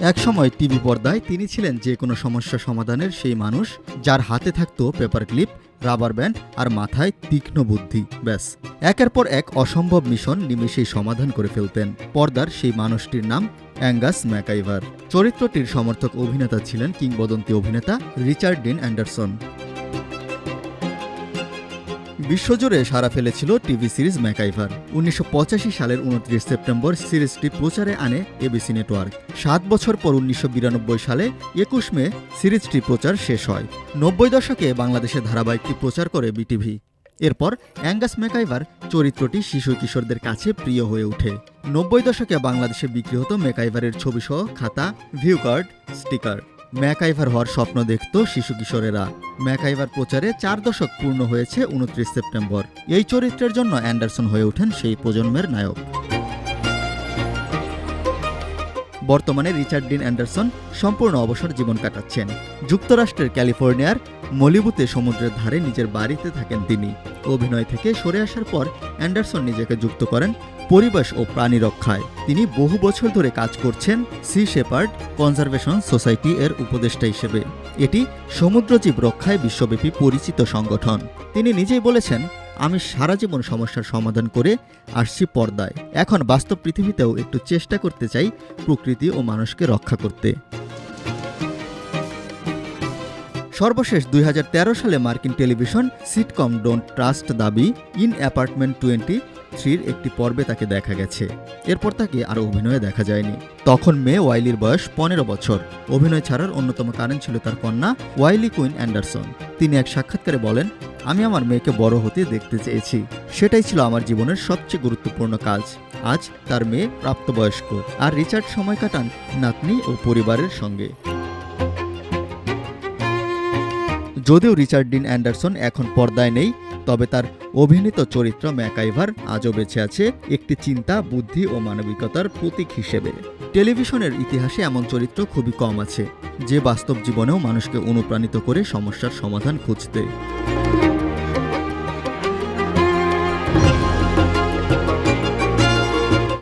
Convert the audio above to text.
একসময় টিভি পর্দায় তিনি ছিলেন যে কোনো সমস্যা সমাধানের সেই মানুষ যার হাতে থাকতো পেপার ক্লিপ, রাবার ব্যান্ড আর মাথায় তীক্ষ্ণ বুদ্ধি। ব্যাস। একের পর এক অসম্ভব মিশন নিমেষেই সমাধান করে ফেলতেন। পর্দার সেই মানুষটির নাম অ্যাঙ্গাস ম্যাকাইভার। চরিত্রটির সমর্থক অভিনেতা ছিলেন কিংবদন্তি অভিনেতা রিচার্ড ডিন অ্যান্ডারসন। বিশ্বজুড়ে সারা ফেলেছিল টিভি সিরিজ ম্যাকাইভার। উনিশশো পঁচাশি সালের উনত্রিশ সেপ্টেম্বর সিরিজটি প্রচারে আনে এবিসি নেটওয়ার্ক। সাত বছর পর উনিশশো বিরানব্বই সালে একুশ মে সিরিজটি প্রচার শেষ হয়। নব্বই দশকে বাংলাদেশে ধারাবাহিকটি প্রচার করে বিটিভি। এরপর অ্যাঙ্গাস মেকাইভার চরিত্রটি শিশু কিশোরদের কাছে প্রিয় হয়ে ওঠে। নব্বই দশকে বাংলাদেশে বিক্রি হতো ম্যাকাইভারের ছবিসহ খাতা, ভিউ কার্ড, স্টিকার। ম্যাকাইভার হওয়ার স্বপ্ন দেখত শিশু কিশোরেরা। ম্যাকাইভার প্রচারে চার দশক পূর্ণ হয়েছে উনত্রিশ সেপ্টেম্বর। এই চরিত্রের জন্য অ্যান্ডারসন হয়ে ওঠেন সেই প্রজন্মের নায়ক। বর্তমানে রিচার্ড ডিন অ্যান্ডারসন সম্পূর্ণ অবসর জীবন কাটাচ্ছেন। যুক্তরাষ্ট্রের ক্যালিফোর্নিয়ার মলিবুতে সমুদ্রের ধারে নিজের বাড়িতে থাকেন তিনি। অভিনয় থেকে সরে আসার পর অ্যান্ডারসন নিজেকে যুক্ত করেন পরিবেশ ও প্রাণী রক্ষায়। তিনি বহু বছর ধরে কাজ করছেন সি শেপার্ড কনজারভেশন সোসাইটি এর উপদেষ্টা হিসেবে। এটি সমুদ্রজীব রক্ষায় বিশ্বব্যাপী পরিচিত সংগঠন। তিনি নিজেই বলেছেন, আমি সারা জীবন সমস্যার সমাধান করে আসছি পর্দায়। এখন বাস্তব পৃথিবীতেও একটু চেষ্টা করতে চাই প্রকৃতি ও মানুষকে রক্ষা করতে। সর্বশেষ দুই হাজার তেরো সালে মার্কিন television sitcom don't trust the B in apartment twenty থ্রির একটি পর্বে তাকে দেখা গেছে। এরপর তাকে আর অভিনয়ে দেখা যায়নি। তখন মেয়ে ওয়াইলির বয়স পনেরো বছর। অভিনয় ছাড়ার অন্যতম কারণ ছিল তার কন্যা ওয়াইলি কুইন অ্যান্ডারসন। তিনি এক সাক্ষাৎকারে বলেন, আমি আমার মেয়েকে বড় হতে দেখতে চেয়েছি। সেটাই ছিল আমার জীবনের সবচেয়ে গুরুত্বপূর্ণ কাজ। আজ তার মেয়ে প্রাপ্তবয়স্ক। আর রিচার্ড সময় কাটান নাতনি ও পরিবারের সঙ্গে। যদিও রিচার্ড ডিন অ্যান্ডারসন এখন পর্দায় নেই, তবে তার অভিনীত চরিত্র ম্যাকাইভার আজও বেঁচে আছে একটি চিন্তা, বুদ্ধি ও মানবিকতার প্রতীক হিসেবে। টেলিভিশনের ইতিহাসে এমন চরিত্র খুবই কম আছে, যে বাস্তব জীবনেও মানুষকে অনুপ্রাণিত করে সমস্যার সমাধান খুঁজতে।